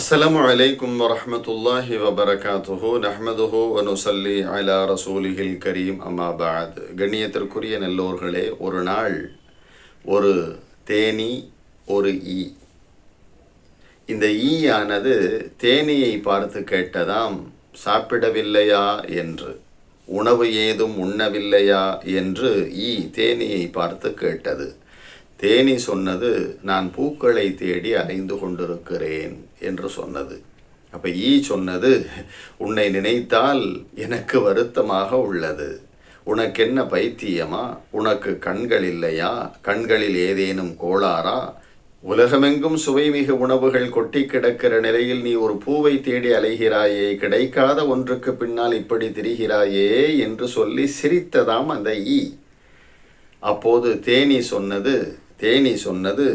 السلام عليكم ورحمة الله وبركاته نحمده ونصلي على رسوله الكريم أما بعد கண்ணியத்திற்குரிய நல்லோர்களே ஒரு நாள் ஒரு தேனி ஒரு ஈ இந்த ஈ ஆனது தேனியை பார்த்து கேட்டதாம் சாப்பிடவில்லையா என்று உணவு ஏதும் உண்ணவில்லையா என்று ஈ தேனியை பார்த்து கேட்டது தேனி சொன்னது நான் பூக்களை தேடி அலைந்து கொண்டிருக்கிறேன் என்று சொன்னது. அப்போ ஈ சொன்னது உன்னை நினைத்தால் எனக்கு வருத்தமாக உள்ளது. உனக்கென்ன பைத்தியமா? உனக்கு கண்கள் இல்லையா? கண்களில் ஏதேனும் கோளாறா? உலகமெங்கும் சுவைமிகு உணவுகள் கொட்டி கிடக்கிற நிலையில் நீ ஒரு பூவை தேடி அலைகிறாயே கிடைக்காத ஒன்றுக்கு பின்னால் இப்படி திரிகிறாயே என்று சொல்லி சிரித்ததாம் அந்த ஈ. அப்போது தேனி சொன்னது தேனி சொன்னது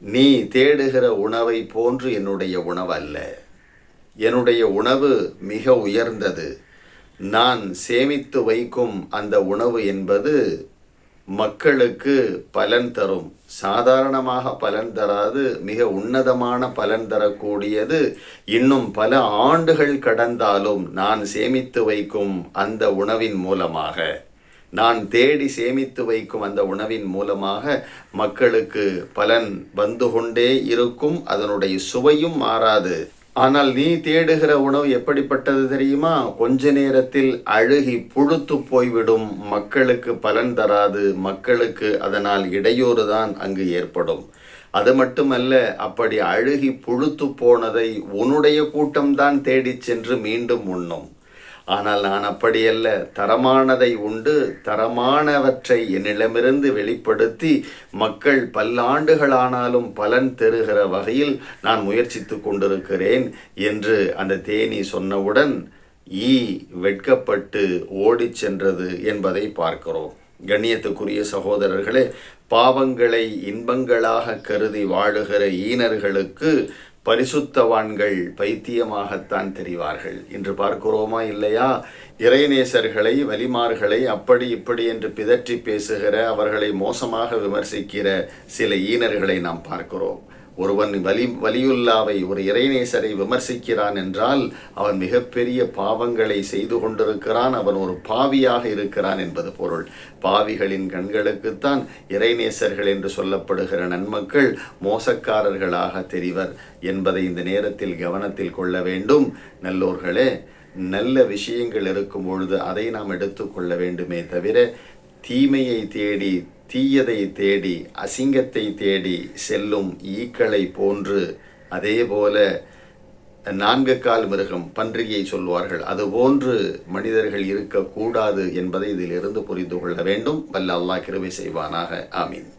நீ தேடுகிற உணவை போன்று என்னுடைய உணவு அல்ல என்னுடைய உணவு மிக உயர்ந்தது. நான் சேமித்து வைக்கும் அந்த உணவு என்பது மக்களுக்கு பலன் தரும். சாதாரணமாக பலன் தராது மிக உன்னதமான பலன் தரக்கூடியது. இன்னும் பல ஆண்டுகள் கடந்தாலும் நான் சேமித்து வைக்கும் அந்த உணவின் மூலமாக. நான் தேடி சேமித்து வைக்கும் அந்த உணவின் மூலமாக மக்களுக்கு பலன் வந்து கொண்டே இருக்கும். அதனுடைய சுவையும் மாறாது. ஆனால் நீ தேடுகிற உணவு எப்படிப்பட்டது தெரியுமா? கொஞ்ச நேரத்தில் அழுகி புழுத்து போய்விடும். மக்களுக்கு பலன் தராது. மக்களுக்கு அதனால் இடையூறு தான் அங்கு ஏற்படும். அது மட்டுமல்ல அப்படி அழுகி புழுத்து போனதை உன்னுடைய கூட்டம்தான் தேடிச் சென்று மீண்டும் உண்ணும். ஆனால் நான் அப்படியல்ல. தரமானதை உண்டு தரமானவற்றை என்னிடமிருந்து வெளிப்படுத்தி மக்கள் பல்லாண்டுகளானாலும் பலன் தெருகிற வகையில் நான் முயற்சித்து கொண்டிருக்கிறேன் என்று அந்த தேனி சொன்னவுடன் ஈ வெட்கப்பட்டு ஓடிச் சென்றது என்பதை பார்க்கிறோம். கண்ணியத்துக்குரிய சகோதரர்களே பாவங்களை இன்பங்களாக கருதி வாழுகிற ஈனர்களுக்கு பரிசுத்தவான்கள் பைத்தியமாகத்தான் தெரிவார்கள். என்று பார்க்கிறோமா இல்லையா? இறைநேசர்களை வலிமார்களை அப்படி இப்படி என்று பிதற்றி பேசுகிற அவர்களை மோசமாக விமர்சிக்கிற சில ஈனர்களை நாம் பார்க்கிறோம். ஒருவன் வலி வலியுல்லாவை ஒரு இறைநேசரை விமர்சிக்கிறான் என்றால் அவன் மிகப்பெரிய பாவங்களை செய்து கொண்டிருக்கிறான் அவன் ஒரு பாவியாக இருக்கிறான் என்பது பொருள். பாவிகளின் கண்களுக்குத்தான் இறைநேசர்கள் என்று சொல்லப்படுகிற நன்மக்கள் மோசக்காரர்களாக தெரிவர் என்பதை இந்த நேரத்தில் கவனத்தில் கொள்ள வேண்டும். நல்லோர்களே நல்ல விஷயங்கள் இருக்கும் பொழுது அதை நாம் எடுத்துக்கொள்ள வேண்டுமே தவிர தீமையை தேடி தீயதை தேடி அசிங்கத்தை தேடி செல்லும் ஈக்களை போன்று அதேபோல நான்கு கால் மிருகம் பன்றியை சொல்வார்கள். அதுபோன்று மனிதர்கள் இருக்கக்கூடாது என்பதை இதிலிருந்து புரிந்து கொள்ள வேண்டும். வல்ல அல்லாஹ் கிருவை செய்வானாக. ஆமீன்.